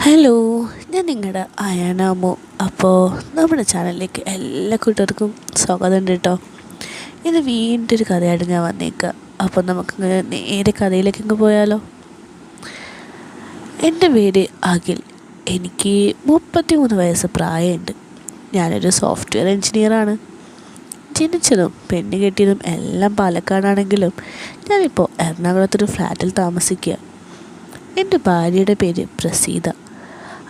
Hello ഞാൻ നിങ്ങളുടെ അയാനാമോ അപ്പോൾ നമ്മുടെ ചാനലിലേക്ക് എല്ലാ കൂട്ടർക്കും സ്വാഗതം ഉണ്ട് കേട്ടോ ഇത് വീണ്ടും ഒരു കഥയായിട്ട് ഞാൻ വന്നേക്കുക അപ്പോൾ നമുക്ക് നേരെ കഥയിലേക്ക് ഇങ്ങ് പോയാലോ? എന്റെ പേര് അഖിൽ. എനിക്ക് മുപ്പത്തി മൂന്ന് വയസ്സ് പ്രായമുണ്ട് ഞാനൊരു സോഫ്റ്റ്വെയർ എൻജിനീയറാണ്. ജനിച്ചതും പെണ്ണ് കെട്ടിയതും എല്ലാം പാലക്കാടാണെങ്കിലും ഞാനിപ്പോൾ എറണാകുളത്തൊരു ഫ്ലാറ്റിൽ താമസിക്കുക എന്റെ ഭാര്യയുടെ പേര് പ്രസീത.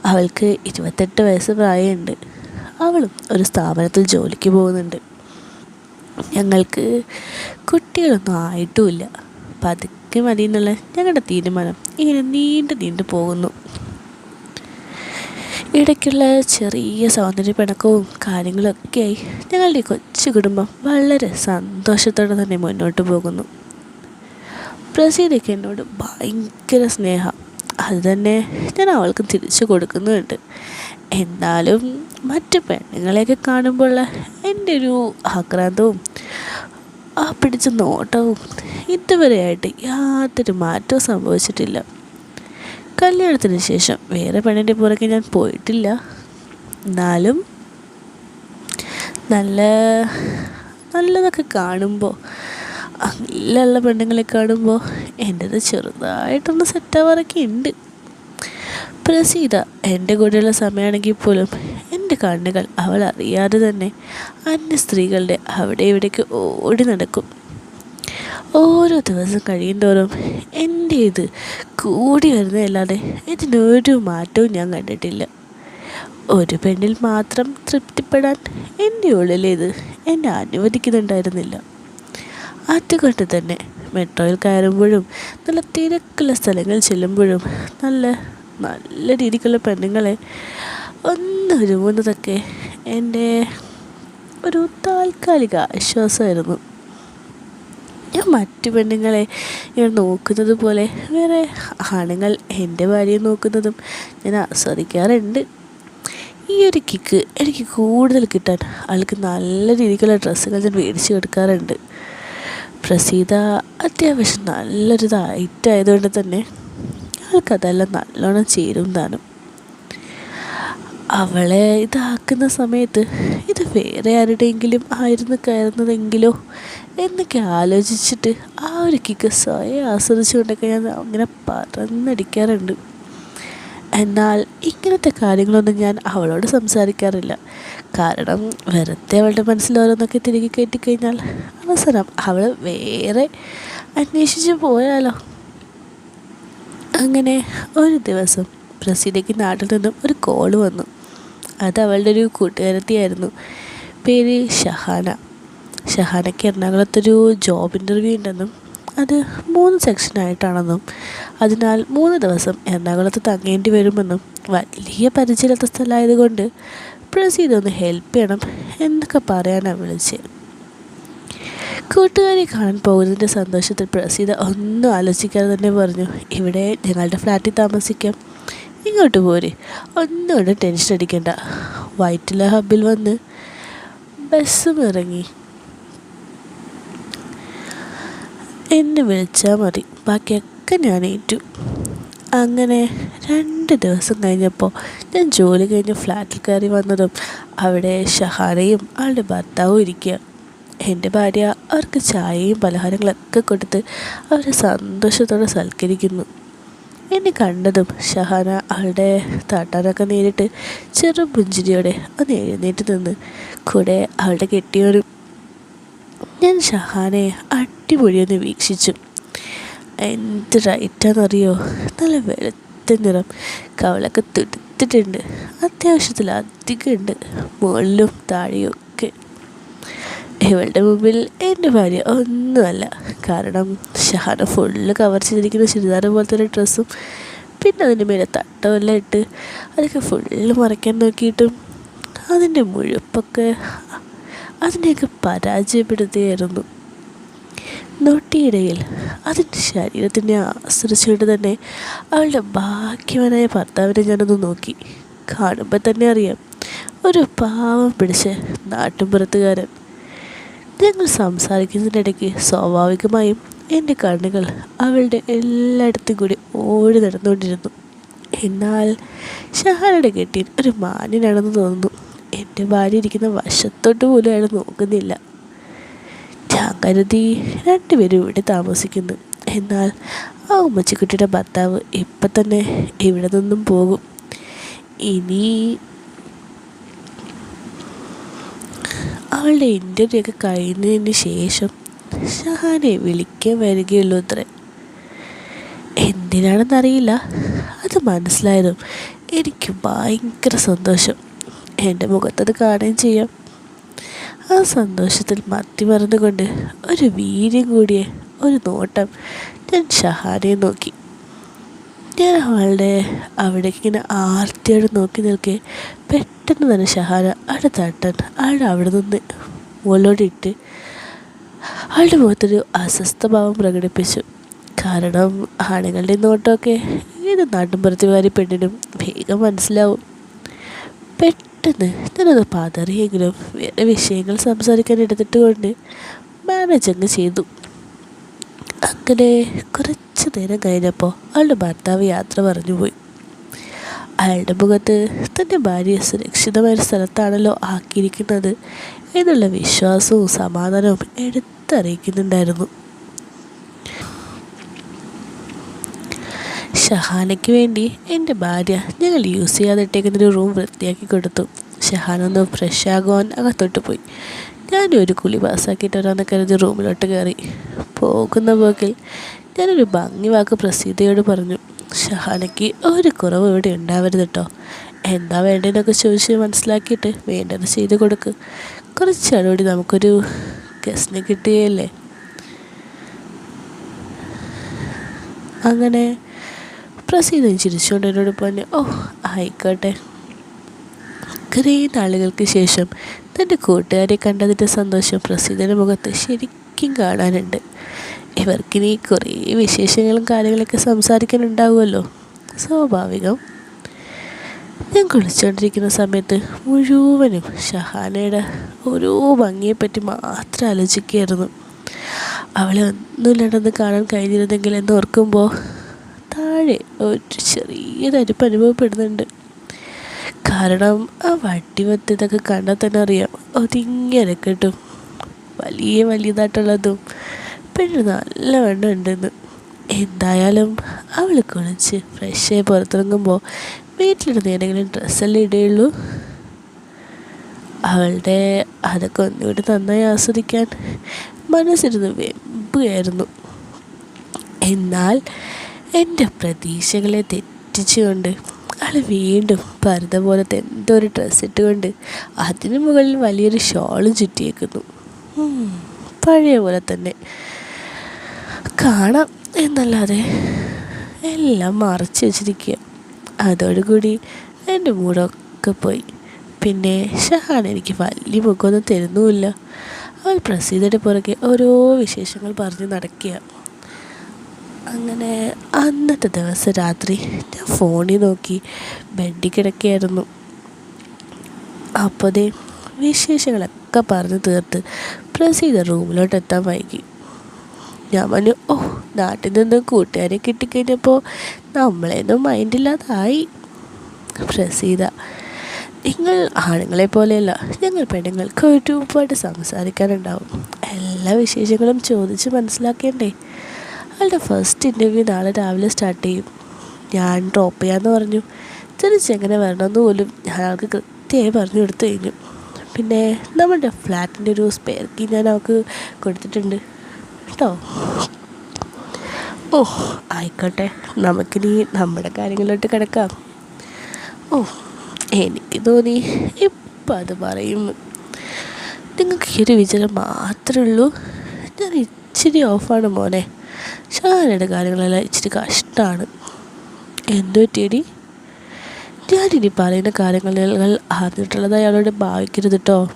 അവൾക്ക് ഇരുപത്തെട്ട് വയസ്സ് പ്രായമുണ്ട്. അവളും ഒരു സ്ഥാപനത്തിൽ ജോലിക്ക് പോകുന്നുണ്ട്. ഞങ്ങൾക്ക് കുട്ടികളൊന്നും ആയിട്ടുമില്ല. പതുക്കെ മതി എന്നുള്ള ഞങ്ങളുടെ തീരുമാനം ഇങ്ങനെ നീണ്ടു നീണ്ടു പോകുന്നു. ഇടയ്ക്കുള്ള ചെറിയ സൗന്ദര്യ പിണക്കവും കാര്യങ്ങളൊക്കെയായി ഞങ്ങളുടെ കൊച്ചു കുടുംബം വളരെ സന്തോഷത്തോടെ തന്നെ മുന്നോട്ട് പോകുന്നു. പ്രസീതയ്ക്ക് എന്നോട് ഭയങ്കര സ്നേഹം. അത് തന്നെ ഞാൻ അവൾക്ക് തിരിച്ചു കൊടുക്കുന്നുമുണ്ട് എന്നാലും മറ്റു പെണ്ണുങ്ങളെയൊക്കെ കാണുമ്പോൾ എന്റെ ഒരു ആക്രാന്തവും ആ പിടിച്ച നോട്ടവും ഇതുവരെയായിട്ട് യാതൊരു മാറ്റവും സംഭവിച്ചിട്ടില്ല. കല്യാണത്തിന് ശേഷം വേറെ പെണ്ണിന്റെ പുറകെ ഞാൻ പോയിട്ടില്ല. എന്നാലും നല്ല നല്ലതൊക്കെ കാണുമ്പോൾ നല്ലുള്ള പെണ്ണുങ്ങളെ കാണുമ്പോൾ എന്റെത് ചെറുതായിട്ടൊന്ന് സെറ്റാവാറൊക്കെ ഉണ്ട് പ്രസീത എന്റെ കൂടെയുള്ള സമയമാണെങ്കിൽ പോലും എന്റെ കണ്ണുകൾ അവൾ അറിയാതെ തന്നെ അന്യ സ്ത്രീകളുടെ അവിടെ ഇവിടേക്ക് ഓടി നടക്കും. ഓരോ ദിവസം കഴിയുന്തോറും എന്റെ ഇത് കൂടി വരുന്നതല്ലാതെ ഇതിനൊരു മാറ്റവും ഞാൻ കണ്ടിട്ടില്ല. ഒരു പെണ്ണിൽ മാത്രം തൃപ്തിപ്പെടാൻ എന്റെ ഉള്ളിലേത് എന്നെ അനുവദിക്കുന്നുണ്ടായിരുന്നില്ല. അതുകൊണ്ട് തന്നെ മെട്രോയിൽ കയറുമ്പോഴും നല്ല തിരക്കുള്ള സ്ഥലങ്ങൾ ചെല്ലുമ്പോഴും നല്ല നല്ല രീതിക്കുള്ള പെണ്ണുങ്ങളെ ഒന്ന് ഒരുങ്ങുന്നതൊക്കെ എന്റെ ഒരു താൽക്കാലിക ആശ്വാസമായിരുന്നു. ഞാൻ മറ്റു പെണ്ണുങ്ങളെ ഞാൻ നോക്കുന്നത് പോലെ വേറെ ആണുങ്ങൾ എന്റെ ഭാര്യയെ നോക്കുന്നതും ഞാൻ ആസ്വദിക്കാറുണ്ട്. ഈ ഒരു കിക്ക് എനിക്ക് കൂടുതൽ കിട്ടാൻ ആൾക്ക് നല്ല രീതിക്കുള്ള ഡ്രസ്സുകൾ ഞാൻ മേടിച്ച് കൊടുക്കാറുണ്ട്. പ്രസീത അത്യാവശ്യം നല്ലൊരു ഹൈറ്റ് ആയതുകൊണ്ട് തന്നെ ആൾക്കതെല്ലാം നല്ലോണം ചേരും താനും. അവളെ ഇതാക്കുന്ന സമയത്ത് ഇത് വേറെ ആരുടെയെങ്കിലും ആയിരുന്നു കയറുന്നതെങ്കിലോ എന്നൊക്കെ ആലോചിച്ചിട്ട് ആ ഒരു കിക്ക് സ്വയം ആസ്വദിച്ചുകൊണ്ടൊക്കെ ഞാൻ അങ്ങനെ പറന്നടിക്കാറുണ്ട് എന്നാൽ ഇങ്ങനത്തെ കാര്യങ്ങളൊന്നും ഞാൻ അവളോട് സംസാരിക്കാറില്ല. കാരണം വെറുതെ അവളുടെ മനസ്സിൽ ഓരോന്നൊക്കെ തിരികെ കയറ്റിക്കഴിഞ്ഞാൽ അവസരം അവൾ വേറെ അന്വേഷിച്ച് പോയാലോ? അങ്ങനെ ഒരു ദിവസം പ്രസീതയ്ക്ക് നാട്ടിൽ നിന്നും ഒരു കോൾ വന്നു. അത് അവളുടെ ഒരു കൂട്ടുകാരത്തിയായിരുന്നു. പേര് ഷഹാന. ഷഹാനയ്ക്ക് എറണാകുളത്തൊരു ജോബ് ഇന്റർവ്യൂ ഉണ്ടെന്നും അത് മൂന്ന് സെക്ഷനായിട്ടാണെന്നും അതിനാൽ മൂന്ന് ദിവസം എറണാകുളത്ത് തങ്ങേണ്ടി വരുമെന്നും വലിയ പരിചയമില്ലാത്ത സ്ഥലമായതുകൊണ്ട് പ്ലസ് ഇതൊന്ന് ഹെൽപ്പ് ചെയ്യണം എന്നൊക്കെ പറയാനാണ് വിളിച്ചത് കൂട്ടുകാരെ കാണാൻ പോകുന്നതിന്റെ സന്തോഷത്തിൽ പ്രസീത ഒന്നും ആലോചിക്കാതെ തന്നെ പറഞ്ഞു ഇവിടെ ഞങ്ങളുടെ ഫ്ലാറ്റിൽ താമസിക്കാം. ഇങ്ങോട്ട് പോരെ. ഒന്നും ടെൻഷൻ അടിക്കണ്ട. വൈറ്റില ഹബിൽ വന്ന് ബസ്സും ഇറങ്ങി. എന്നെ വിളിച്ചാൽ മതി. ബാക്കിയൊക്കെ ഞാൻ ഏറ്റു അങ്ങനെ രണ്ട് ദിവസം കഴിഞ്ഞപ്പോൾ ഞാൻ ജോലി കഴിഞ്ഞ് ഫ്ലാറ്റിൽ കയറി വന്നതും അവിടെ ഷഹാനയും അവളുടെ ഭർത്താവും ഇരിക്കുക എന്റെ ഭാര്യ അവർക്ക് ചായയും പലഹാരങ്ങളൊക്കെ കൊടുത്ത് അവരെ സന്തോഷത്തോടെ സൽക്കരിക്കുന്നു. എന്നെ കണ്ടതും ഷഹാന അവളുടെ താട്ടാനൊക്കെ നേരിട്ട് ചെറു പുഞ്ചിരിയോടെ ഒന്ന് എഴുന്നേറ്റ് നിന്ന് കൂടെ അവളുടെ കെട്ടിയവരും ഞാൻ ഷഹാനെ അടിപൊളിയൊന്ന് വീക്ഷിച്ചു. എന്ത് റൈറ്റാണെന്നറിയോ? നല്ല വെളുത്ത നിറം കവളൊക്കെ തുടുത്തിട്ടുണ്ട്. അത്യാവശ്യത്തിൽ അധികം ഉണ്ട് മുകളിലും താഴെയും ഒക്കെ. ഇവളുടെ മുമ്പിൽ എന്റെ ഭാര്യ ഒന്നുമല്ല. കാരണം ഷഹാന ഫുള്ള് കവർ ചെയ്തിരിക്കുന്ന ചുരിദാർ പോലത്തെ ഒരു ഡ്രസ്സും പിന്നെ അതിന്റെ മേലെ തട്ടമെല്ലാം ഇട്ട് അതൊക്കെ ഫുള്ള് മറയ്ക്കാൻ നോക്കിയിട്ടും അതിന്റെ മുഴുപ്പൊക്കെ അതിനെയൊക്കെ പരാജയപ്പെടുത്തുകയായിരുന്നു നൊട്ടിയിടയിൽ അതിന്റെ ശരീരത്തിനെ ആശ്രയിച്ചുകൊണ്ട് തന്നെ അവളുടെ ഭാഗ്യവനായ ഭർത്താവിനെ ഞാനൊന്ന് നോക്കി. കാണുമ്പോൾ തന്നെ അറിയാം ഒരു പാവം പിടിച്ച് നാട്ടുമ്പുറത്തുകാരൻ. ഞങ്ങൾ സംസാരിക്കുന്നതിനിടയ്ക്ക് സ്വാഭാവികമായും എന്റെ കണ്ണുകൾ അവളുടെ എല്ലായിടത്തും കൂടി ഓടി നടന്നുകൊണ്ടിരുന്നു. എന്നാൽ ഷഹാനയുടെ കെട്ടിയൻ ഒരു മാന്യനാണെന്ന് തോന്നുന്നു. എന്റെ ഭാര്യ ഇരിക്കുന്ന വശത്തോട്ട് പോലും അയാൾ നോക്കുന്നില്ല. ഞാൻ കരുതി രണ്ടുപേരും ഇവിടെ താമസിക്കുന്നു. എന്നാൽ ആ ഉമ്മച്ചിക്കുട്ടിയുടെ ഭർത്താവ് ഇപ്പം തന്നെ ഇവിടെ നിന്നും പോകും. ഇനി അവളുടെ ഇന്റർവ്യൂ ഒക്കെ കഴിഞ്ഞതിന് ശേഷം ഷഹാനെ വിളിക്കാൻ വരികയുള്ളൂ അത്രേ. എന്തിനാണെന്നറിയില്ല. അത് മനസ്സിലായതും എനിക്ക് ഭയങ്കര സന്തോഷം. എന്റെ മുഖത്തത് കാണുകയും ചെയ്യാം. ആ സന്തോഷത്തിൽ മത്തി മറന്നുകൊണ്ട് ഒരു വീര്യം കൂടിയ ഒരു നോട്ടം ഞാൻ ഷഹാനെ നോക്കി. ഞാൻ അവളുടെ അവിടേക്ക് ഇങ്ങനെ ആർത്തിയോടെ നോക്കി നിൽക്കെ പെട്ടെന്ന് തന്നെ ഷഹാന അടുത്തട്ടൻ തട്ടൻ അവിടെ നിന്ന് മുകളിലോട്ടിട്ട് ആളുടെ മുഖത്തൊരു അസ്വസ്ഥഭാവം പ്രകടിപ്പിച്ചു. കാരണം ആണുങ്ങളുടെ നോട്ടമൊക്കെ ഏത് നാട്ടിൻപുറത്തുകാരി പെണ്ണിനും വേഗം മനസ്സിലാവും. പെട്ടെന്ന് ഞാനത് പതറിയെങ്കിലും വേറെ വിഷയങ്ങൾ സംസാരിക്കാൻ എടുത്തിട്ടുകൊണ്ട് മാനേജ് അങ്ങ് ചെയ്തു. അങ്ങനെ കുറച്ച് നേരം കഴിഞ്ഞപ്പോൾ അവളുടെ ഭർത്താവ് യാത്ര പറഞ്ഞു പോയി. അയാളുടെ മുഖത്ത് തന്റെ ഭാര്യ സുരക്ഷിതമായ സ്ഥലത്താണല്ലോ ആക്കിയിരിക്കുന്നത് എന്നുള്ള വിശ്വാസവും സമാധാനവും എടുത്തറിയിക്കുന്നുണ്ടായിരുന്നു. ഷഹാനയ്ക്ക് വേണ്ടി എന്റെ ഭാര്യ ഞങ്ങൾ യൂസ് ചെയ്യാതിട്ടേക്കുന്നൊരു റൂം വൃത്തിയാക്കി കൊടുത്തു. ഷഹാന ഒന്ന് ഫ്രഷ് ആകുവാൻ അകത്തോട്ട് പോയി. ഞാനും ഒരു കുളി പാസ്സാക്കിയിട്ട് വരാമെന്ന് കരുതി റൂമിലോട്ട് കയറി. പോകുന്ന പോക്കിൽ ഞാനൊരു ഭംഗി വാക്ക് പ്രസീതയോട് പറഞ്ഞു. ഷഹാനയ്ക്ക് ഒരു കുറവ് ഇവിടെ ഉണ്ടാവരുത് കേട്ടോ എന്താ വേണ്ടതെന്നൊക്കെ ചോദിച്ച് മനസ്സിലാക്കിയിട്ട് വേണ്ടത് ചെയ്ത് കൊടുക്ക്. കുറച്ച് അടുപടി നമുക്കൊരു ഗസ്റ്റിനെ കിട്ടുകയല്ലേ അങ്ങനെ പ്രസീത ചിരിച്ചുകൊണ്ട് എന്നോട് പറഞ്ഞു ഓ ആയിക്കോട്ടെ. കുറേ നാളുകൾക്ക് ശേഷം തന്റെ കൂട്ടുകാരെ കണ്ടതിന്റെ സന്തോഷം പ്രസീതന്റെ മുഖത്ത് ശരിക്കും കാണാനുണ്ട്. ഇവർക്കിനി കുറേ വിശേഷങ്ങളും കാര്യങ്ങളൊക്കെ സംസാരിക്കാനുണ്ടാവുമല്ലോ. സ്വാഭാവികം. ഞാൻ കുളിച്ചുകൊണ്ടിരിക്കുന്ന സമയത്ത് മുഴുവനും ഷഹാനയുടെ ഓരോ ഭംഗിയെപ്പറ്റി മാത്രം ആലോചിക്കുകയായിരുന്നു. അവളെ ഒന്നുമില്ലാണ്ടെന്ന് കാണാൻ കഴിഞ്ഞിരുന്നെങ്കിൽ എന്ന് ഓർക്കുമ്പോൾ താഴെ ഒരു ചെറിയ തരിപ്പ് അനുഭവപ്പെടുന്നുണ്ട്. കാരണം ആ വട്ടിവത്തിതൊക്കെ കണ്ടാൽ തന്നെ അറിയാം. അതിങ്ങനെ കിട്ടും. വലിയ വലിയതായിട്ടുള്ളതും പിന്നെ നല്ല വെണ്ണം ഉണ്ടെന്ന്. എന്തായാലും അവൾ കുളിച്ച് ഫ്രഷായി പുറത്തിറങ്ങുമ്പോൾ വീട്ടിലിടുന്ന ഏതെങ്കിലും ഡ്രസ്സല്ലേ ഇടുകയുള്ളൂ അവളുടെ അതൊക്കെ ഒന്നുകൂടി നന്നായി ആസ്വദിക്കാൻ മനസ്സിരുന്ന് വെമ്പുകയായിരുന്നു. എന്നാൽ എന്റെ പ്രതീക്ഷകളെ തെറ്റിച്ചുകൊണ്ട് അയാൾ വീണ്ടും പരുത പോലത്തെ എന്തോ ഒരു ഡ്രസ്സ് ഇട്ടുകൊണ്ട് അതിന് മുകളിൽ വലിയൊരു ഷോളും ചുറ്റിയേക്കുന്നു. പഴയ പോലെ തന്നെ. കാണാം എന്നല്ലാതെ എല്ലാം മറച്ചു വെച്ചിരിക്കുക. അതോടുകൂടി എന്റെ മൂടൊക്കെ പോയി. പിന്നെ ഷഹാൻ എനിക്ക് വലിയ മുഖമൊന്നും തരുന്നുമില്ല. അവൾ പ്രസീതയുടെ പുറകെ ഓരോ വിശേഷങ്ങൾ പറഞ്ഞ് നടക്കുക. അങ്ങനെ അന്നത്തെ ദിവസം രാത്രി ഞാൻ ഫോണിൽ നോക്കി ബെഡിൽ കിടക്കുകയായിരുന്നു. അപ്പോഴേ വിശേഷങ്ങളൊക്കെ പറഞ്ഞ് തീർത്ത് പ്രസീത റൂമിലോട്ട് എത്താൻ വൈകി. ഞാൻ പറഞ്ഞു ഓ നാട്ടിൽ നിന്ന് കൂട്ടുകാരെ കിട്ടിക്കഴിഞ്ഞപ്പോൾ നമ്മളെയൊന്നും മൈൻഡില്ലാതായി പ്രസീത നിങ്ങൾ ആണുങ്ങളെ പോലെയല്ല ഞങ്ങൾ പെണ്ണുങ്ങൾക്ക് ഒരുപാട് സംസാരിക്കാനുണ്ടാവും. എല്ലാ വിശേഷങ്ങളും ചോദിച്ച് മനസ്സിലാക്കേണ്ടേ? അവളുടെ ഫസ്റ്റ് ഇന്റർവ്യൂ നാളെ രാവിലെ സ്റ്റാർട്ട് ചെയ്യും. ഞാൻ ഡ്രോപ്പ് ചെയ്യാമെന്ന് പറഞ്ഞു. ചെറിയ ചെങ്ങനെ വരണമെന്ന് പോലും ഞാൻ ആൾക്ക് കൃത്യമായി പറഞ്ഞു കൊടുത്തു കഴിഞ്ഞു. പിന്നെ നമ്മുടെ ഫ്ലാറ്റിന്റെ ഒരു സ്പെയർ കീ ഞാൻ അവൾക്ക് കൊടുത്തിട്ടുണ്ട്. കേട്ടോ? ഓ ആയിക്കോട്ടെ. നമുക്കിനി നമ്മുടെ കാര്യങ്ങളിലോട്ട് കിടക്കാം. ഓ എനിക്ക് തോന്നി ഇപ്പം അത് പറയും. നിങ്ങൾക്ക് ഈ ഒരു വിചാരം മാത്രമേ ഉള്ളൂ? ഞാൻ ഇച്ചിരി ഓഫാണ് മോനെ. ഷാനയുടെ കാര്യങ്ങളെല്ലാം ഇച്ചിരി കഷ്ടമാണ് എന്തു പറ്റിയടി? ഞാനിനി പറയുന്ന കാര്യങ്ങളിൽ അറിഞ്ഞിട്ടുള്ളത് അയാളോട് ഭാവിക്കരുത് കേട്ടോ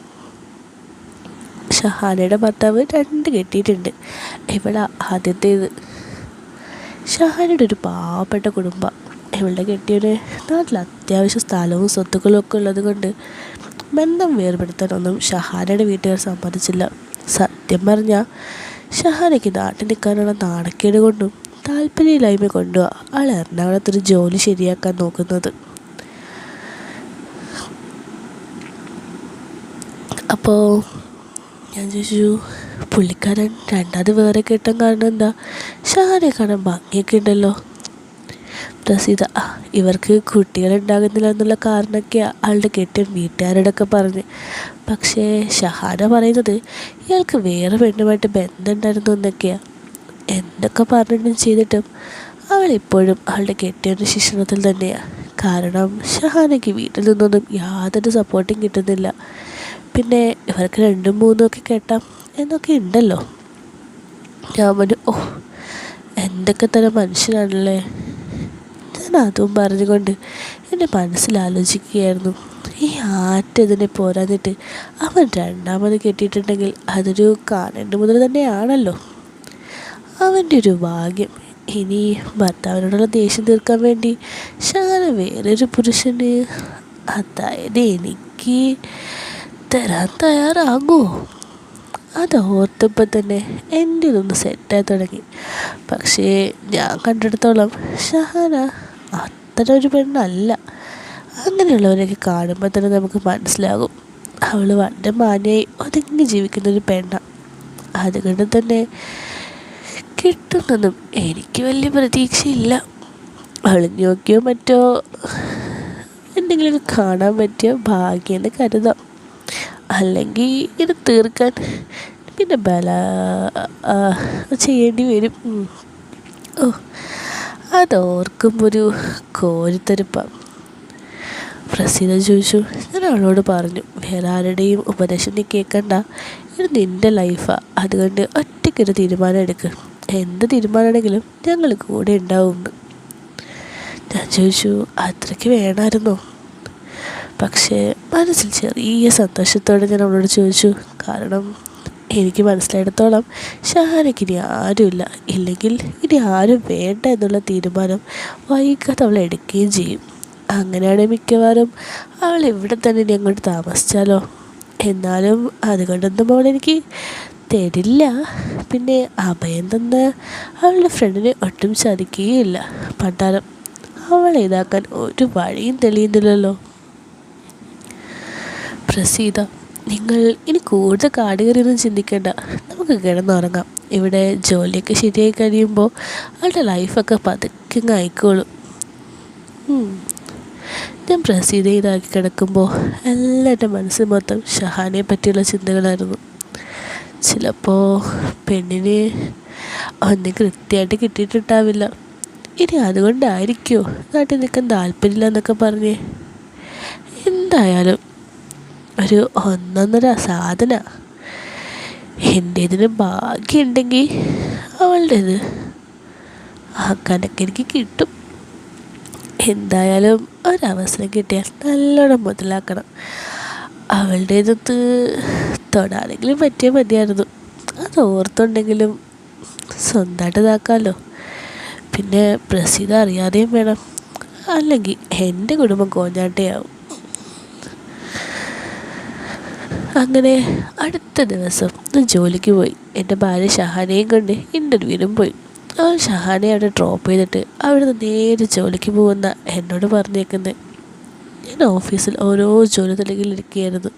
ഷഹാനയുടെ ഭർത്താവ് രണ്ട് കെട്ടിയിട്ടുണ്ട്. ഇവിടെ ആദ്യത്തേത്. ഷഹാനയുടെ ഒരു പാവപ്പെട്ട കുടുംബം. ഇവളുടെ കെട്ടിയവന് നാട്ടിൽ അത്യാവശ്യ സ്ഥലവും സ്വത്തുക്കളും ഒക്കെ ഉള്ളത് കൊണ്ട് ബന്ധം വേർപെടുത്താനൊന്നും ഷഹാനയുടെ വീട്ടുകാർ സമ്മതിച്ചില്ല. സത്യം പറഞ്ഞാൽ ഷഹാനയ്ക്ക് നാട്ടിൽ നിൽക്കാനുള്ള നാണക്കേട് കൊണ്ടും താല്പര്യമില്ലായ്മ കൊണ്ടും ആൾ എറണാകുളത്തൊരു ജോലി ശരിയാക്കാൻ നോക്കുന്നത്. അപ്പോൾ ഞാൻ ചോദിച്ചു പുള്ളിക്കാരൻ രണ്ടാമത് വേറെ കിട്ടാൻ കാരണം എന്താ? ഷഹാനെ കാണാൻ ഭംഗിയൊക്കെ ഉണ്ടല്ലോ. ആ ഇവർക്ക് കുട്ടികളുണ്ടാകുന്നില്ല എന്നുള്ള കാരണമൊക്കെ ആളുടെ കെട്ടിയ വീട്ടുകാരോടൊക്കെ പറഞ്ഞ്. പക്ഷേ ഷഹാന പറയുന്നത് ഇയാൾക്ക് വേറെ പെണ്ണുമായിട്ട് ബന്ധമുണ്ടായിരുന്നു എന്നൊക്കെയാണ് എന്തൊക്കെ പറഞ്ഞിട്ടും ചെയ്തിട്ടും അവൾ ഇപ്പോഴും അവളുടെ കെട്ടിയവന്റെ ശിക്ഷണത്തിൽ തന്നെയാണ് കാരണം ഷഹാനയ്ക്ക് വീട്ടിൽ നിന്നൊന്നും യാതൊരു സപ്പോർട്ടും കിട്ടുന്നില്ല. പിന്നെ ഇവർക്ക് രണ്ടും മൂന്നും ഒക്കെ കെട്ടാം എന്നൊക്കെ ഉണ്ടല്ലോ. ഞാൻ പറഞ്ഞു ഓ എന്തൊക്കെ തരം മനുഷ്യനാണല്ലേ ഞാൻ അതും പറഞ്ഞുകൊണ്ട് എന്റെ മനസ്സിൽ ആലോചിക്കുകയായിരുന്നു. ഈ ആറ്റതിനെ പോരാഞ്ഞിട്ട് അവൻ രണ്ടാമത് കെട്ടിയിട്ടുണ്ടെങ്കിൽ അതൊരു കാണേണ്ട മുതൽ തന്നെയാണല്ലോ. അവന്റെ ഒരു ഭാഗ്യം. ഇനി ഭർത്താവിനോടുള്ള ദേഷ്യം തീർക്കാൻ വേണ്ടി ശകലം വേറൊരു പുരുഷന് അതായത് എനിക്ക് തരാൻ തയ്യാറാകുമോ അത് ഓർത്തപ്പോൾ തന്നെ എന്റെ ഇതൊന്ന് സെറ്റായി തുടങ്ങി. പക്ഷേ ഞാൻ കണ്ടെടുത്തോളം ഷഹാന അത്ര ഒരു പെണ്ണല്ല. അങ്ങനെയുള്ളവരൊക്കെ കാണുമ്പോൾ തന്നെ നമുക്ക് മനസ്സിലാകും. അവൾ വളരെ മാന്യായി ഒതുങ്ങി ജീവിക്കുന്ന ഒരു പെണ്ണാണ് അതുകൊണ്ട് തന്നെ കിട്ടുന്നതും എനിക്ക് വലിയ പ്രതീക്ഷയില്ല. അളിഞ്ഞു നോക്കിയോ മറ്റോ? എന്തെങ്കിലുമൊക്കെ കാണാൻ പറ്റിയ? ഭാഗ്യം കരുതാം. അല്ലെങ്കിൽ ഇത് തീർക്കാൻ പിന്നെ ബല ചെയ്യേണ്ടി വരും. ഓ അതോർക്കുമ്പോൾ ഒരു കോരിത്തരിപ്പാണ് പ്രസീത ചോദിച്ചു ഞാൻ അവളോട് പറഞ്ഞു വേറെ ആരുടെയും ഉപദേശം നീ കേൾക്കണ്ട ഇത് നിന്റെ ലൈഫാണ് അതുകൊണ്ട് ഒറ്റയ്ക്കൊരു തീരുമാനം എടുക്ക്. എന്ത് തീരുമാനമാണെങ്കിലും ഞങ്ങൾ കൂടെ ഉണ്ടാവും ഞാൻ ചോദിച്ചു അത്രയ്ക്ക് വേണമായിരുന്നോ. പക്ഷേ മനസ്സിൽ ചെറിയ സന്തോഷത്തോടെ ഞാൻ അവളോട് ചോദിച്ചു കാരണം എനിക്ക് മനസ്സിലായിടത്തോളം ഷഹാനയ്ക്ക് ഇനി ആരുമില്ല. ഇല്ലെങ്കിൽ ഇനി ആരും വേണ്ട എന്നുള്ള തീരുമാനം വൈകാതെ അവൾ എടുക്കുകയും ചെയ്യും. അങ്ങനെയാണ് മിക്കവാറും അവൾ ഇവിടെ തന്നെ ഇനി അങ്ങോട്ട് താമസിച്ചാലോ? എന്നാലും അതുകൊണ്ടൊന്നും അവൾ എനിക്ക് തരില്ല. പിന്നെ അഭയം തന്ന അവളുടെ ഫ്രണ്ടിനെ ഒട്ടും ചതിക്കുകയില്ല. പണ്ടാലം അവളെ ഇതാക്കാൻ ഒരു വഴിയും തെളിയുന്നില്ലല്ലോ. പ്രസീത നിങ്ങൾ ഇനി കൂടുതൽ കാടുകയറിയൊന്നും ചിന്തിക്കേണ്ട. നമുക്ക് കിടന്നുറങ്ങാം. ഇവിടെ ജോലിയൊക്കെ ശരിയായി കഴിയുമ്പോൾ അവളുടെ ലൈഫൊക്കെ പതുക്കെ ആയിക്കോളും. ഞാൻ പ്രസീത ഇതാക്കി കിടക്കുമ്പോൾ എല്ലാം എന്റെ മനസ്സിൽ മൊത്തം ഷഹാനെ പറ്റിയുള്ള ചിന്തകളായിരുന്നു. ചിലപ്പോൾ പെണ്ണിന് ഒന്നും കൃത്യമായിട്ട് കിട്ടിയിട്ടുണ്ടാവില്ല. ഇനി അതുകൊണ്ടായിരിക്കുമോ നാട്ടിൽ നിൽക്കാൻ താല്പര്യമില്ല എന്നൊക്കെ പറഞ്ഞേ. എന്തായാലും ഒരു ഒന്നൊന്നര സാധന. എന്റേതിന് ഭാഗ്യമുണ്ടെങ്കിൽ അവളുടേത് ആ കണക്ക് എനിക്ക് കിട്ടും. എന്തായാലും ഒരവസരം കിട്ടിയാൽ നല്ലോണം മുതലാക്കണം. അവളുടേതൊത്ത് തൊടാനെങ്കിലും പറ്റിയാൽ മതിയായിരുന്നു. അത് ഓർത്തുണ്ടെങ്കിലും സ്വന്തമായിട്ട് ഇതാക്കാമല്ലോ പിന്നെ പ്രസീത അറിയാതെയും വേണം. അല്ലെങ്കിൽ എന്റെ കുടുംബം കോഞ്ഞാട്ടയാവും അങ്ങനെ അടുത്ത ദിവസം ജോലിക്ക് പോയി. എന്റെ ഭാര്യ ഷഹാനെയും കൊണ്ട് ഇന്റർവ്യൂവിനും പോയി. ആ ഷഹാനെ അവിടെ ഡ്രോപ്പ് ചെയ്തിട്ട് നിന്ന് നേരെ ജോലിക്ക് പോകുന്ന എന്നോട് പറഞ്ഞേക്കുന്നത് ഞാൻ ഓഫീസിൽ ഓരോ ജോലി തിരക്കിലിരിക്കുകയായിരുന്നു.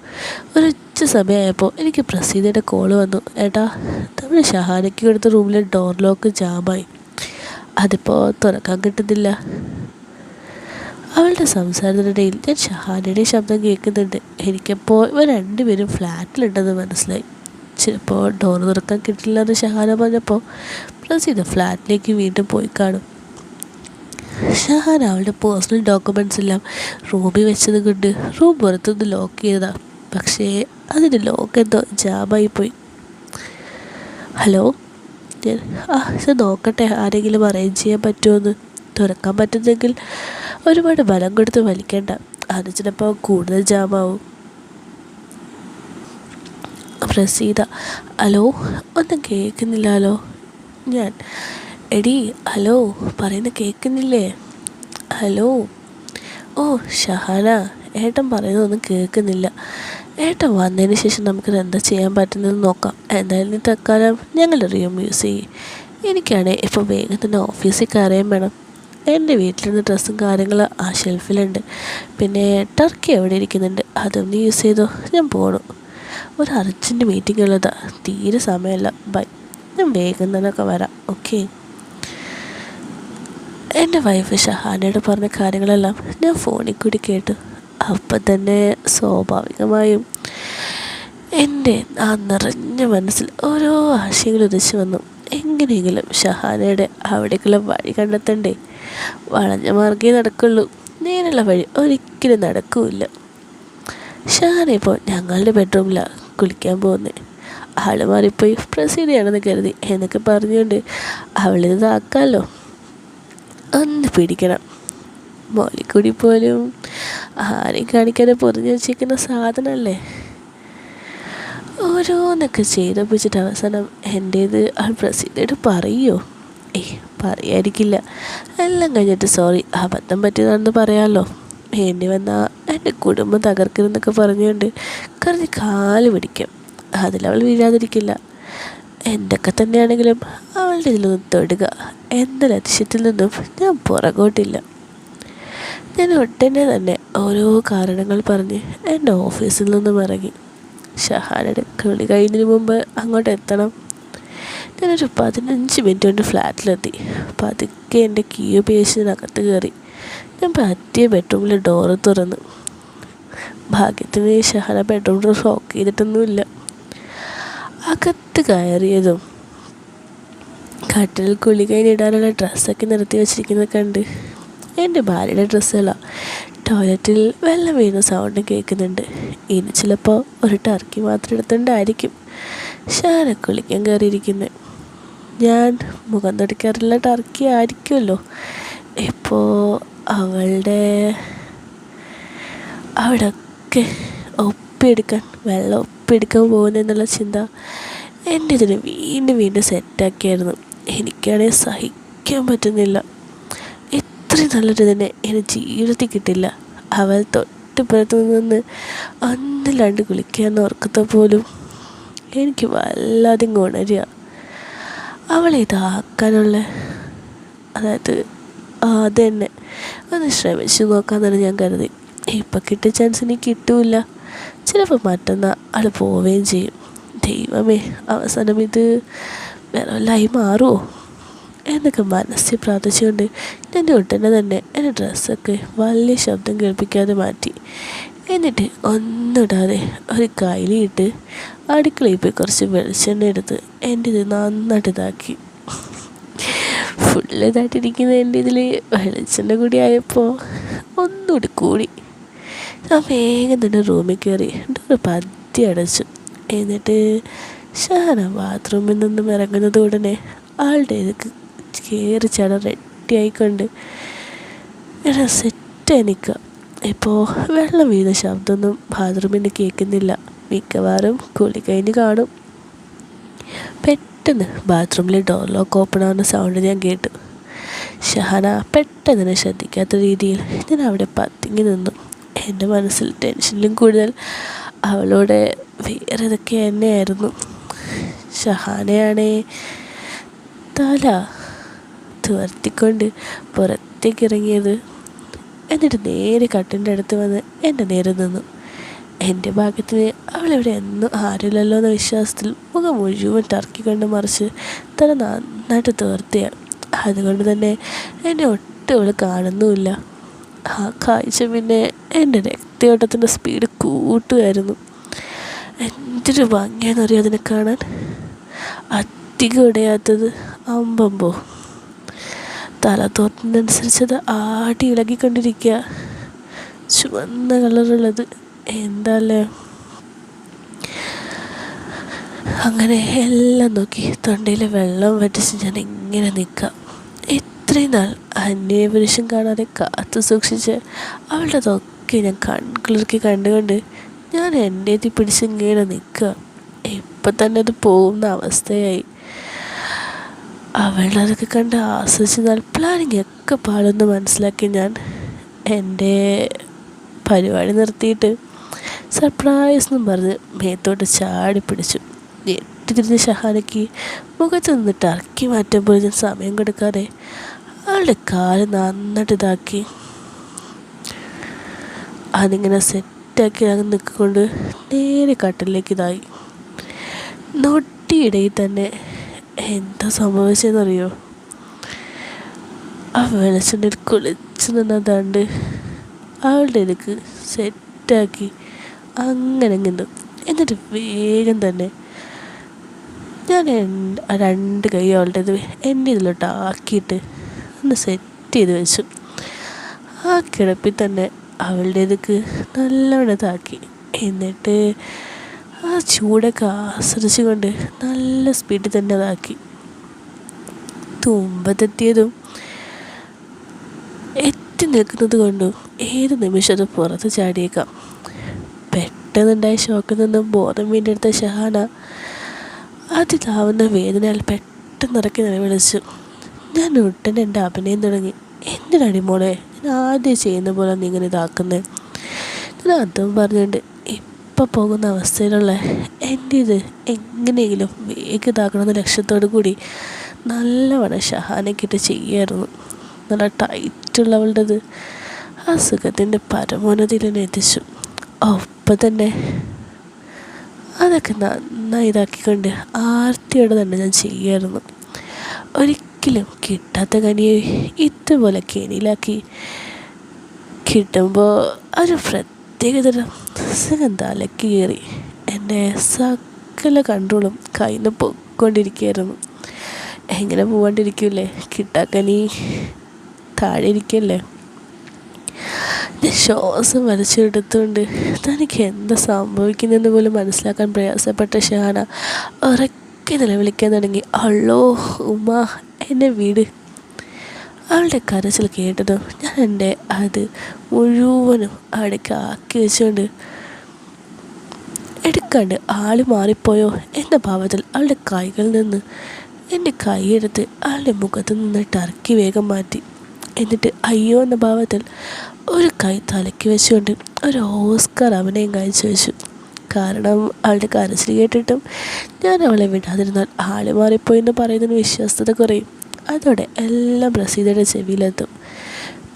ഒരു ഉച്ച സമയമായപ്പോൾ എനിക്ക് പ്രസീതയുടെ കോൾ വന്നു. ഏട്ടാ നമ്മൾ ഷഹാനയ്ക്ക് കൊടുത്ത റൂമിലെ ഡോർ ലോക്ക് ജാമായി അതിപ്പോൾ തുറക്കാൻ കിട്ടുന്നില്ല. അവളുടെ സംസാരത്തിനിടയിൽ ഞാൻ ഷഹാനയുടെ ശബ്ദം കേൾക്കുന്നുണ്ട്. എനിക്കപ്പോൾ ഇവ രണ്ടുപേരും ഫ്ലാറ്റിലുണ്ടെന്ന് മനസ്സിലായി. ചിലപ്പോൾ ഡോർ തുറക്കാൻ കിട്ടില്ല എന്ന് ഷഹാന പറഞ്ഞപ്പോൾ പ്രസീത ഫ്ലാറ്റിലേക്ക് വീണ്ടും പോയി കാണും. ഷഹാൻ അവളുടെ പേഴ്സണൽ ഡോക്യുമെന്റ്സ് എല്ലാം റൂമിൽ വെച്ചത് കൊണ്ട് റൂം പുറത്തുനിന്ന് ലോക്ക് ചെയ്തതാണ് പക്ഷേ അതിന്റെ ലോക്ക് എന്തോ ജാമായി പോയി. ഹലോ ഞാൻ ആ ഞാൻ നോക്കട്ടെ ആരെങ്കിലും അറേഞ്ച് ചെയ്യാൻ പറ്റുമോ എന്ന്. തുറക്കാൻ പറ്റുന്നെങ്കിൽ ഒരുപാട് ബലം കൊടുത്ത് വലിക്കേണ്ട. അത് ചിലപ്പോൾ കൂടുതൽ ജാമാവും. പ്രസീത ഹലോ ഒന്നും കേൾക്കുന്നില്ലല്ലോ ഞാൻ എടി ഹലോ പറയുന്ന കേൾക്കുന്നില്ലേ? ഹലോ ഓ ഷഹാന ഏട്ടൻ പറയുന്നതൊന്നും കേൾക്കുന്നില്ല. ഏട്ടൻ വന്നതിന് ശേഷം നമുക്ക് എന്താ ചെയ്യാൻ പറ്റുന്നതെന്ന് നോക്കാം. എന്തായാലും തൽക്കാലം ഞങ്ങൾ യൂസ് ചെയ്യും. എനിക്കാണേ ഇപ്പോൾ വേഗം തന്നെ ഓഫീസിൽ കയറിയാൻ വേണം. എന്റെ വീട്ടിലിരുന്ന് ഡ്രസ്സും കാര്യങ്ങളും ആ ഷെൽഫിലുണ്ട്. പിന്നെ ടർക്കി എവിടെ ഇരിക്കുന്നുണ്ട്? അതൊന്ന് യൂസ് ചെയ്തോ? ഞാൻ പോണു. ഒരു അർജന്റ് മീറ്റിംഗ് ഉള്ളതാ. തീരെ സമയമല്ല. ബൈ ഞാൻ വേഗം തന്നെ ഒക്കെ വരാം. ഓക്കെ എന്റെ വൈഫ് ഷഹാനയോട് പറഞ്ഞ കാര്യങ്ങളെല്ലാം ഞാൻ ഫോണിൽ കൂടി കേട്ടു. അപ്പം തന്നെ സ്വാഭാവികമായും എന്റെ ആ നിറഞ്ഞ മനസ്സിൽ ഓരോ ആശയങ്ങൾ ഉദിച്ചു വന്നു. എങ്ങനെയെങ്കിലും ഷഹാനയുടെ അവിടേക്കുള്ള വഴി കണ്ടെത്തണ്ടേ? വളഞ്ഞ മാർഗേ നടക്കുള്ളൂ. നേരുള്ള വഴി ഒരിക്കലും നടക്കൂല ഷാനിപ്പോൾ ഞങ്ങളുടെ ബെഡ്റൂമിലാണ് കുളിക്കാൻ പോകുന്നത് ആൾ മാറിപ്പോയി. പ്രസീഡിയാണെന്ന് കരുതി എന്നൊക്കെ പറഞ്ഞുകൊണ്ട് അവളിത് ആക്കാമല്ലോ ഒന്ന് പിടിക്കണം. മോലിക്കൂടി പോലും ആരെ കാണിക്കാതെ പൊറിഞ്ഞു വെച്ചിരിക്കുന്ന സാധനമല്ലേ ഓരോന്നൊക്കെ ചെയ്തപ്പിച്ചിട്ട് അവസാനം എന്റേത് ആൾ പ്രസീഡിയോട് പറയുമോ ഏയ് പറയായിരിക്കില്ല എല്ലാം കഴിഞ്ഞിട്ട് സോറി അബദ്ധം പറ്റിയതാണെന്ന് പറയാമല്ലോ വേണ്ടി വന്നാൽ എന്റെ കുടുംബം തകർക്കരുതെന്നൊക്കെ പറഞ്ഞുകൊണ്ട് കറിഞ്ഞ് കാൽ പിടിക്കും. അതിലവൾ വീഴാതിരിക്കില്ല. എന്തൊക്കെ തന്നെയാണെങ്കിലും അവളുടെ ഇതിലൊന്നും തൊടുക എന്ന ലക്ഷ്യത്തിൽ നിന്നും ഞാൻ പുറകോട്ടില്ല. ഞാൻ ഒട്ടനെ തന്നെ ഓരോ കാരണങ്ങൾ പറഞ്ഞ് എന്റെ ഓഫീസിൽ നിന്നും ഇറങ്ങി. ഷഹാനയുടെ കളി കഴിഞ്ഞതിന് മുമ്പ് അങ്ങോട്ട് എത്തണം. ഞാനൊരു പതിനഞ്ച് മിനിറ്റ് കൊണ്ട് ഫ്ലാറ്റിലെത്തി. പതുക്കെ എന്റെ കീ ഉപയോഗിച്ചതിനകത്ത് കയറി. ഞാൻ പറ്റിയ ബെഡ്റൂമിൽ ഡോറ് തുറന്ന്. ഭാഗ്യത്തിന് ഷഹാന ബെഡ്റൂം ഡോർ ഷോക്ക് ചെയ്തിട്ടൊന്നുമില്ല. അകത്ത് കയറിയതും കട്ടിൽ കുളി കഴിഞ്ഞിടാനുള്ള ഡ്രസ്സൊക്കെ നിർത്തി വെച്ചിരിക്കുന്നത് കണ്ട് എന്റെ ഭാര്യയുടെ ഡ്രസ്സുകളാണ് ടോയ്ലറ്റിൽ വെള്ളം വീണ സൗണ്ട് കേൾക്കുന്നുണ്ട്. ഇനി ചിലപ്പോൾ ഒരു ടർക്കി മാത്രം എടുത്തുകൊണ്ടായിരിക്കും ഷാന കുളിക്കാൻ കയറിയിരിക്കുന്നത് ഞാൻ മുഖം തൊടിക്കാറുള്ള ടർക്കി ആയിരിക്കുമല്ലോ. ഇപ്പോൾ അവളുടെ അവിടെയൊക്കെ ഒപ്പിയെടുക്കാൻ വെള്ളം ഒപ്പിയെടുക്കാൻ പോകുന്നെന്നുള്ള ചിന്ത എന്റെ ഇതിന് വീണ്ടും വീണ്ടും സെറ്റാക്കിയായിരുന്നു. എനിക്കാണെങ്കിൽ സഹിക്കാൻ പറ്റുന്നില്ല. ഇത്രയും നല്ലൊരു തന്നെ എന്റെ ജീവിതത്തിൽ കിട്ടില്ല. അവൾ തൊട്ടുപുറത്ത് നിന്ന് ഒന്നില്ലാണ്ട് കുളിക്കാൻ ഓർക്കത്ത പോലും എനിക്ക് വല്ലാതെ ഉണരുക അവളെ ഇതാക്കാനുള്ള അതായത് അത് തന്നെ ഒന്ന് ശ്രമിച്ചു നോക്കാമെന്നാണ് ഞാൻ കരുതി. ഇപ്പം കിട്ടിയ ചാൻസ് ഇനി കിട്ടൂല. ചിലപ്പോൾ മറ്റന്നാൾ ആൾ പോവുകയും ചെയ്യും. ദൈവമേ അവസാനം ഇത് വേറെ വല്ലായി മാറുമോ എന്നൊക്കെ മനസ്സിൽ പ്രാർത്ഥിച്ചുകൊണ്ട് ഞാൻ ഉടനെ തന്നെ എന്റെ ഡ്രസ്സൊക്കെ വലിയ ശബ്ദം കേൾപ്പിക്കാതെ മാറ്റി. എന്നിട്ട് ഒന്നിടാതെ ഒരു കയ്യിലിട്ട് അടുക്കളയിൽ പോയി കുറച്ച് വെളിച്ചെണ്ണ എടുത്ത് എന്റെ ഇത് നന്നായിട്ട് ഇതാക്കി ഫുള്ള് ഇതായിട്ടിരിക്കുന്ന എന്റെ ഇതിൽ വെളിച്ചെണ്ണ കൂടി ആയപ്പോൾ ഒന്നുകൂടി കൂടി ഞാൻ വേഗം തന്നെ റൂമിൽ കയറി ഡോറ് പതി അടച്ചു. എന്നിട്ട് ഷാന ബാത്റൂമിൽ നിന്നും ഇറങ്ങുന്നത് ഉടനെ ആളുടെ ഇത് കയറി ചട റെഡി ആയിക്കൊണ്ട് എടാ സെറ്റ് നിൽക്കുക. ഇപ്പോൾ വെള്ളം വീഴുന്ന ശബ്ദമൊന്നും ബാത്റൂമിൽ നിന്ന് കേൾക്കുന്നില്ല. മിക്കവാറും കുളി കഴിഞ്ഞ് കാണും. പെട്ടെന്ന് ബാത്റൂമിലെ ഡോർ ലോക്ക് ഓപ്പൺ ആവുന്ന സൗണ്ട് ഞാൻ കേട്ടു. ഷഹന പെട്ടെന്ന് ശ്രദ്ധിക്കാത്ത രീതിയിൽ ഞാൻ അവിടെ പത്തിങ്ങി നിന്നു. എന്റെ മനസ്സിൽ ടെൻഷനിലും കൂടുതൽ. അവളോടെ വേറെ ഇതൊക്കെ തന്നെയായിരുന്നു. ഷഹാനയാണേ തല തുവർത്തിക്കൊണ്ട് പുറത്തേക്ക് ഇറങ്ങിയത്. എന്നിട്ട് നേരെ കട്ടിന്റെ അടുത്ത് വന്ന് എന്റെ നേരെ നിന്നു. എന്റെ ഭാഗ്യത്തിന് അവളിവിടെ എന്നും ആരില്ലല്ലോ എന്ന വിശ്വാസത്തിൽ മുഖം മുഴുവൻ ടർക്കി കണ്ട് മറിച്ച് തല നന്നായിട്ട് തീർത്തിയാണ്. അതുകൊണ്ട് തന്നെ എന്നെ ഒട്ടും അവൾ കാണുന്നുമില്ല. ആ കാഴ്ച പിന്നെ എന്റെ രക്തയോട്ടത്തിന്റെ സ്പീഡ് കൂട്ടുമായിരുന്നു. എന്തൊരു ഭംഗിയാണെന്നറിയോ അതിനെ കാണാൻ? അധികം ഇടയാത്തത് അമ്പമ്പോ. തല തോർത്തിനനുസരിച്ചത് ആടി ഇളകിക്കൊണ്ടിരിക്കുക. ചുവന്ന കളറുള്ളത് എന്താല്ലേ? അങ്ങനെ എല്ലാം നോക്കി തൊണ്ടയിൽ വെള്ളം വറ്റിച്ച് ഞാൻ ഇങ്ങനെ നിൽക്കാം ഇത്രയും നാൾ അന്യപുരുഷൻ കാണാതെ കാത്തു സൂക്ഷിച്ച് അവളുടെ തൊക്കെ ഞാൻ കൺകുളിർക്കി കണ്ടുകൊണ്ട് ഞാൻ എന്റെ പിടിച്ച് ഇങ്ങനെ നിൽക്കുക. ഇപ്പം തന്നെ അത് പോകുന്ന അവസ്ഥയായി. അവളതൊക്കെ കണ്ട് ആസ്വദിച്ചെന്നാൽ പ്ലാനിങ് ഒക്കെ പാടെന്ന് മനസ്സിലാക്കി ഞാൻ എന്റെ പരിപാടി നിർത്തിയിട്ട് സർപ്രൈസ് എന്നും പറഞ്ഞ് മേത്തോട്ട് ചാടി പിടിച്ചു. ഞെട്ടിതിരിഞ്ഞ ഷഹാനയ്ക്ക് മുഖത്ത് നിന്നിട്ട് ഇറക്കി മാറ്റാൻ പോലും സമയം കൊടുക്കാതെ അവളുടെ കാൽ നന്നായിട്ട് ഇതാക്കി. അതിങ്ങനെ സെറ്റാക്കി അങ്ങ് നിൽക്കൊണ്ട് നേരെ കട്ടിലേക്ക് ഇതായി. നൊട്ടിയിടയിൽ തന്നെ എന്താ സംഭവിച്ചതെന്നറിയോ? ആ വെളിച്ചെണ്ണയിൽ കുളിച്ച് നിന്നതാണ്ട് അവളുടെ ഇതൊക്കെ സെറ്റാക്കി അങ്ങനെ നിന്നു. എന്നിട്ട് വേഗം തന്നെ ഞാൻ രണ്ട് കൈ അവളുടെ ഇത് എന്റെ ഇതിലോട്ട് ആക്കിയിട്ട് ഒന്ന് സെറ്റ് ചെയ്ത് വെച്ചു. ആ കിടപ്പിൽ തന്നെ അവളുടെ ഇതൊക്കെ നല്ലവണ്ണം ഇതാക്കി. എന്നിട്ട് ആ ചൂടൊക്കെ ആസ്വദിച്ചുകൊണ്ട് നല്ല സ്പീഡിൽ തന്നെ അതാക്കി. തുമ്പത്തെത്തിയതും എത്തി നിൽക്കുന്നത് കൊണ്ടും ഏത് നിമിഷം അത് പുറത്ത് ചാടിയേക്കാം. പെട്ടെന്നുണ്ടായ ഷോക്കിൽ നിന്നും ബോധം വീണ്ടെടുത്ത ഷഹാന അതിലാവുന്ന വേദനയാൽ പെട്ടെന്ന് ഇറക്കി നിലവിളിച്ചു. ഞാൻ ഉടനെ എന്റെ അഭിനയം തുടങ്ങി. എന്തിനാടി മോളെ? ഞാൻ ആദ്യം ചെയ്യുന്ന പോലെ നീ ഇങ്ങനെ ഇതാക്കുന്നത് ഞാൻ അതും പറഞ്ഞുകൊണ്ട് ഇപ്പം പോകുന്ന അവസ്ഥയിലുള്ള എന്റെ ഇത് എങ്ങനെയെങ്കിലും വേഗം ഇതാക്കണമെന്ന ലക്ഷ്യത്തോടു കൂടി നല്ലവണ്ണം ഷഹാനക്കിട്ട് ചെയ്യായിരുന്നു നല്ല ടൈറ്റുള്ളവളുടേത് ആ സുഖത്തിന്റെ പരമോന്നതിയിൽ എത്തിച്ചു. ഒപ്പം തന്നെ അതൊക്കെ നന്നായി ഇതാക്കിക്കൊണ്ട് ആർത്തിയോടെ തന്നെ ഞാൻ ചെയ്യായിരുന്നു ഒരിക്കലും കിട്ടാത്ത കനിയെ ഇതുപോലെ കെനിയിലാക്കി കിട്ടുമ്പോൾ ഒരു പ്രത്യേകതരം സുഖം തലക്ക് കയറി എന്റെ സകല കൺട്രോളും കയ്യിൽ നിന്ന് പൊയ്ക്കൊണ്ടിരിക്കുകയായിരുന്നു എങ്ങനെ പോകാണ്ടിരിക്കില്ലേ കിട്ടാക്കനി താഴെ ഇരിക്കല്ലേ? ശ്വാസം വലിച്ചെടുത്തുകൊണ്ട് തനിക്ക് എന്താ സംഭവിക്കുന്നതെന്ന് പോലും മനസ്സിലാക്കാൻ പ്രയാസപ്പെട്ട ഷാന ഉറക്കെ നിലവിളിക്കാൻ തുടങ്ങി. അള്ളോ ഉമ്മ എന്റെ വീട്. അവളുടെ കരച്ചിൽ കേട്ടതും ഞാൻ എന്റെ അത് മുഴുവനും അവിടേക്ക് ആക്കി വെച്ചുകൊണ്ട് എടുക്കാണ്ട് ആൾ മാറിപ്പോയോ എന്ന ഭാവത്തിൽ അവളുടെ കൈകളിൽ നിന്ന് എന്റെ കൈയെടുത്ത് ആളുടെ മുഖത്ത് നിന്ന് ടർക്കി വേഗം മാറ്റി. എന്നിട്ട് അയ്യോ എന്ന ഭാവത്തിൽ ഒരു കൈ തലയ്ക്ക് വെച്ചുകൊണ്ട് ഒരു ഓസ്കാർ അവനെയും കാഴ്ച വെച്ചു. കാരണം ആളുടെ കരച്ചിൽ കേട്ടിട്ടും ഞാൻ അവളെ വിടാതിരുന്നാൽ ആൾ മാറിപ്പോയി എന്ന് പറയുന്നതിന് വിശ്വാസത കുറയും. അതോടെ എല്ലാം പ്രസീതയുടെ ചെവിയിലെത്തും.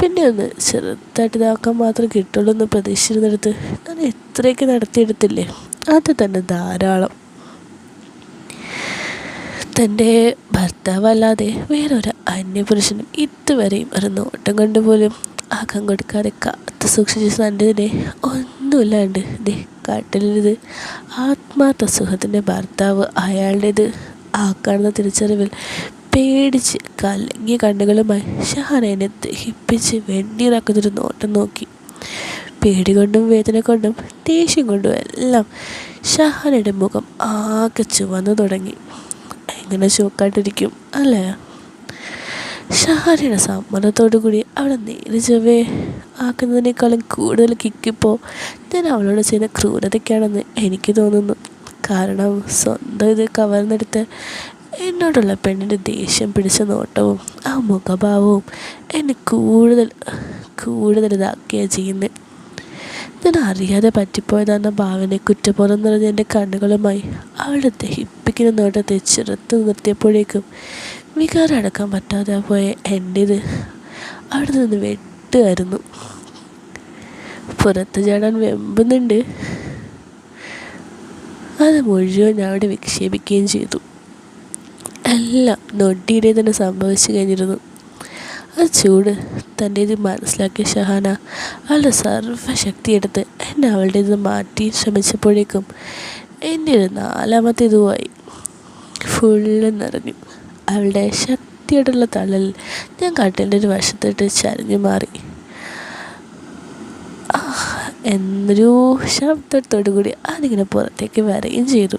പിന്നെ ഒന്ന് ചെറുതായിട്ട് ഇതാക്കാൻ മാത്രം കിട്ടുള്ളൂ എന്ന് പ്രതീക്ഷിച്ചിരുന്നിടത്ത് ഞാൻ എത്രയൊക്കെ നടത്തിയെടുത്തില്ലേ? അത് തന്നെ ധാരാളം. തന്റെ ഭർത്താവല്ലാതെ വേറൊരു അന്യപുരുഷനും ഇതുവരെയും ഒരു നോട്ടം കൊണ്ടുപോലും അകം കൊടുക്കാതെ കാത്തു സൂക്ഷിച്ച് തന്റെ ഒന്നുമില്ലാണ്ട് ദേ കാട്ടിലിത് ആത്മാർത്ഥ സുഖത്തിന്റെ ഭർത്താവ് അയാളുടേത്. ആ തിരിച്ചറിവിൽ പേടിച്ച് കലങ്ങിയ കണ്ണുകളുമായി ഷഹാനെ ദഹിപ്പിച്ച് വെണ്ണീറാക്കുന്നൊരു നോട്ടം നോക്കി. പേടി കൊണ്ടും വേദന കൊണ്ടും ദേഷ്യം കൊണ്ടും എല്ലാം ഷഹാനയുടെ മുഖം ആകെ ചുവന്നു തുടങ്ങി. എങ്ങനെ ചുവക്കാട്ടിരിക്കും അല്ലേ? ഷഹാനയുടെ സമ്മതത്തോടു കൂടി അവളെ നേരെ ചൊവ്വേ ആക്കുന്നതിനേക്കാളും കൂടുതൽ കിക്കിപ്പോൾ ഞാൻ അവളോട് ചെയ്യുന്ന ക്രൂരതയ്ക്കാണെന്ന് എനിക്ക് തോന്നുന്നു. കാരണം സ്വന്തം ഇത് കവർന്നെടുത്ത് എന്നോടുള്ള പെണ്ണിന്റെ ദേഷ്യം പിടിച്ച നോട്ടവും ആ മുഖഭാവവും എന്നെ കൂടുതൽ കൂടുതൽ ഇതാക്കുകയാണ് ചെയ്യുന്നത് ഞാൻ അറിയാതെ പറ്റിപ്പോയതാണ് ഭാവനെ കുറ്റബോധം നിറഞ്ഞ എന്റെ കണ്ണുകളുമായി അവളെ ദഹിപ്പിക്കുന്ന നോട്ടത്തെ ചെറുത്ത് നിർത്തിയപ്പോഴേക്കും വികാരം അടക്കാൻ പറ്റാതെ പോയ എന്റേത് അവിടെ നിന്ന് വെട്ടുമായിരുന്നു പുറത്ത് ചാടാൻ വെമ്പുന്നുണ്ട്. അത് മുഴുവൻ ഞാൻ അവിടെ വിക്ഷേപിക്കുകയും ചെയ്തു. എല്ലാം നൊട്ടിയുടെ തന്നെ സംഭവിച്ചു കഴിഞ്ഞിരുന്നു. ആ ചൂട് തന്റെ ഇത് മനസ്സിലാക്കിയ ഷഹാന അവളുടെ സർവശക്തി എടുത്ത് എന്നെ അവളുടെ ഇത് മാറ്റി ശ്രമിച്ചപ്പോഴേക്കും എന്റെ ഒരു നാലാമത്തെ ഇതുമായി ഫുള്ള് നിറഞ്ഞു. അവളുടെ ശക്തിയോടുള്ള തള്ളൽ ഞാൻ കട്ടിന്റെ ഒരു വശത്തിട്ട് ചരിഞ്ഞു മാറി. എന്നൊരു ശബ്ദത്തോടു കൂടി അതിങ്ങനെ പുറത്തേക്ക് വരികയും ചെയ്തു.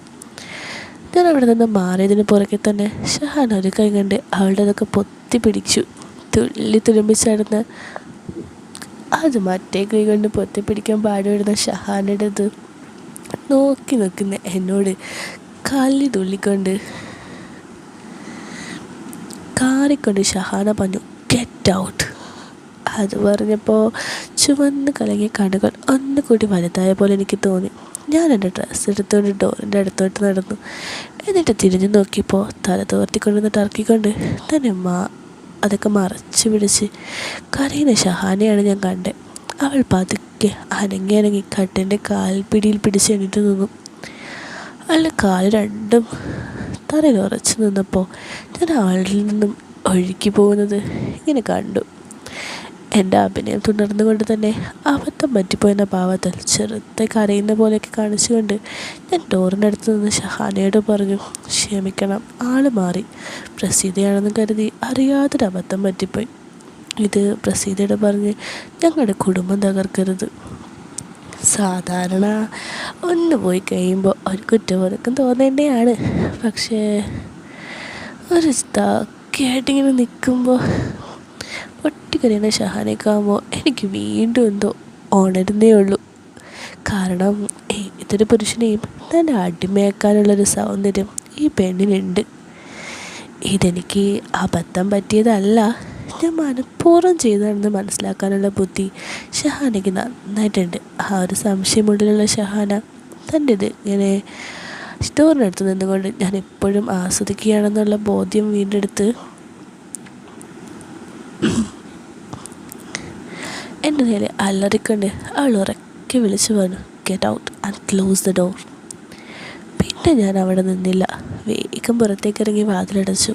ഞാൻ അവിടെ നിന്ന് മാറിയതിന് പുറകെ തന്നെ ഷഹാൻ ഒരു കൈ കണ്ട് അവളുടെ അതൊക്കെ പൊത്തി പിടിച്ചു. തുള്ളി തുരുമ്പിച്ചടന്ന് അത് മറ്റേ കൈ കൊണ്ട് പൊത്തി പിടിക്കാൻ പാടുവിടുന്ന ഷഹാനുടേത് നോക്കി നിൽക്കുന്ന എന്നോട് കല്ലി തുള്ളിക്കൊണ്ട് കാറിക്കൊണ്ട് ഷഹാന പറഞ്ഞു ഗെറ്റ് ഔട്ട് അത് പറഞ്ഞപ്പോൾ ചുവന്ന് കലങ്ങിയ കണ്ണുകൾ ഒന്നുകൂടി വലുതായ പോലെ എനിക്ക് തോന്നി. ഞാൻ എന്റെ ഡ്രസ്സ് എടുത്തുകൊണ്ട് ഡോറിന്റെ അടുത്തോട്ട് നടന്നു. എന്നിട്ട് തിരിഞ്ഞു നോക്കിയപ്പോൾ തല തോർത്തിക്കൊണ്ടിരുന്ന ടർക്കിക്കൊണ്ട് തന്നെ മാ അതൊക്കെ മറച്ചു പിടിച്ച് കരയുന്ന ഷഹാനയാണ് ഞാൻ കണ്ടത്. അവൾ പതുക്കെ അനങ്ങി അനങ്ങി കട്ടിന്റെ കാൽപിടിയിൽ പിടിച്ച് എണീറ്റ് നിന്നു. അവളുടെ കാൽ രണ്ടും തറയിൽ ഉറച്ചു നിന്നപ്പോൾ ഞാൻ ആളിൽ നിന്നും ഒഴുകി പോകുന്നത് ഇങ്ങനെ കണ്ടു. എന്റെ അഭിനയം തുടർന്നുകൊണ്ട് തന്നെ അബദ്ധം പറ്റിപ്പോയെന്ന ഭാവത്തിൽ ചെറുത്തെ കരയുന്ന പോലെയൊക്കെ കാണിച്ചുകൊണ്ട് ഞാൻ ഡോറിന്റെ അടുത്ത് നിന്ന് ഷഹാനയോട് പറഞ്ഞു ക്ഷമിക്കണം ആൾ മാറി. പ്രസീതയാണെന്ന് കരുതി അറിയാതൊരു അബദ്ധം പറ്റിപ്പോയി. ഇത് പ്രസീതയോട് പറഞ്ഞ് ഞങ്ങളുടെ കുടുംബം തകർക്കരുത്. സാധാരണ ഒന്ന് പോയി കഴിയുമ്പോൾ ഒരു കുറ്റബോധക്കം തോന്നേണ്ടതാണ് പക്ഷേ ഒരു തക്കെയായിട്ടിങ്ങനെ നിൽക്കുമ്പോൾ പൊട്ടിക്കരയുന്ന ഷഹാനേക്കാകുമ്പോൾ എനിക്ക് വീണ്ടും എന്തോ ഉണരുന്നേ ഉള്ളൂ. കാരണം ഏതൊരു പുരുഷനെയും തന്റെ അടിമയാക്കാനുള്ളൊരു സൗന്ദര്യം ഈ പെണ്ണിനുണ്ട്. ഇതെനിക്ക് അബദ്ധം പറ്റിയതല്ല. ഞാൻ മനഃപൂർവം ചെയ്തതാണെന്ന് മനസ്സിലാക്കാനുള്ള ബുദ്ധി ഷഹാനയ്ക്ക് നന്നായിട്ടുണ്ട്. ആ ഒരു സംശയമുള്ളിലുള്ള ഷഹാന. തന്റെ ഇത് ഇങ്ങനെ സ്റ്റോറിനടുത്ത് നിന്നുകൊണ്ട് ഞാൻ എപ്പോഴും ആസ്വദിക്കുകയാണെന്നുള്ള ബോധ്യം വീണ്ടെടുത്ത് എന്റെ നേരെ അലറിക്കൊണ്ട് അവൾ ഉറക്കെ വിളിച്ചു പറഞ്ഞു get out and close the door പിന്നെ ഞാൻ അവിടെ നിന്നില്ല. വേഗം പുറത്തേക്ക് ഇറങ്ങി വാതിലടച്ചു.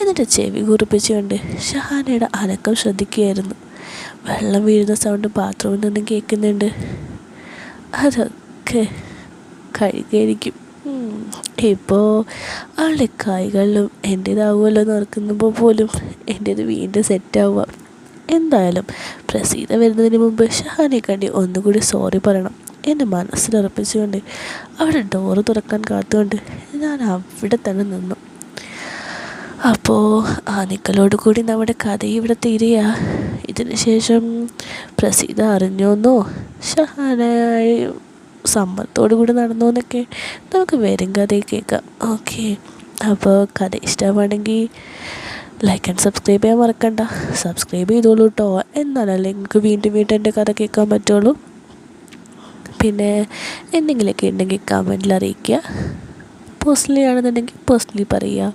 എന്നിട്ട് ചെവി കുറിപ്പിച്ചുകൊണ്ട് ഷഹാനയുടെ അനക്കം ശ്രദ്ധിക്കുകയായിരുന്നു. വെള്ളം വീഴുന്ന സൗണ്ട് ബാത്റൂമിൽ നിന്നും കേൾക്കുന്നുണ്ട്. അതൊക്കെ കഴുകിയിരിക്കും. ഇപ്പോൾ അവളുടെ കൈകളിലും എന്റേതാവുമല്ലോ എന്ന് ഓർക്കുമ്പോൾ പോലും എന്റേത് വീണ്ടും സെറ്റാവുക എന്തായാലും പ്രസീത വരുന്നതിന് മുമ്പ് ഷഹാനെ കണ്ടി ഒന്നുകൂടി സോറി പറയണം എന്റെ മനസ്സിലുറപ്പിച്ചുകൊണ്ട് അവിടെ ഡോറ് തുറക്കാൻ കാത്തുകൊണ്ട് ഞാൻ അവിടെ തന്നെ നിന്നു. അപ്പോൾ ആ നിക്കലോട് കൂടി നമ്മുടെ കഥ ഇവിടെ തീരുക. ഇതിന് ശേഷം പ്രസീത അറിഞ്ഞോന്നോ ഷഹാനായി സമ്മതത്തോടു കൂടി നടന്നോ എന്നൊക്കെ നമുക്ക് വരും കഥയിൽ കേൾക്കാം. ഓക്കെ. അപ്പോൾ കഥ ഇഷ്ടമാണെങ്കിൽ ലൈക്ക് ആൻഡ് സബ്സ്ക്രൈബ് ചെയ്യാൻ മറക്കണ്ട. സബ്സ്ക്രൈബ് ചെയ്തോളൂ കേട്ടോ എന്നാലല്ലേ നിങ്ങൾക്ക് വീണ്ടും വീണ്ടും എന്റെ കഥ കേൾക്കാൻ പറ്റുള്ളൂ. പിന്നെ എന്തെങ്കിലുമൊക്കെ ഉണ്ടെങ്കിൽ കമന്റിൽ അറിയിക്കുക. പേഴ്സണലി ആണെന്നുണ്ടെങ്കിൽ പേഴ്സണലി പറയുക.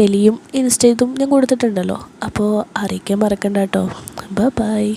ടെലിയും ഇൻസ്റ്റയിലും ഞാൻ കൊടുത്തിട്ടുണ്ടല്ലോ. അപ്പോൾ അറിയിക്കാൻ മറക്കണ്ട കേട്ടോ. ബൈ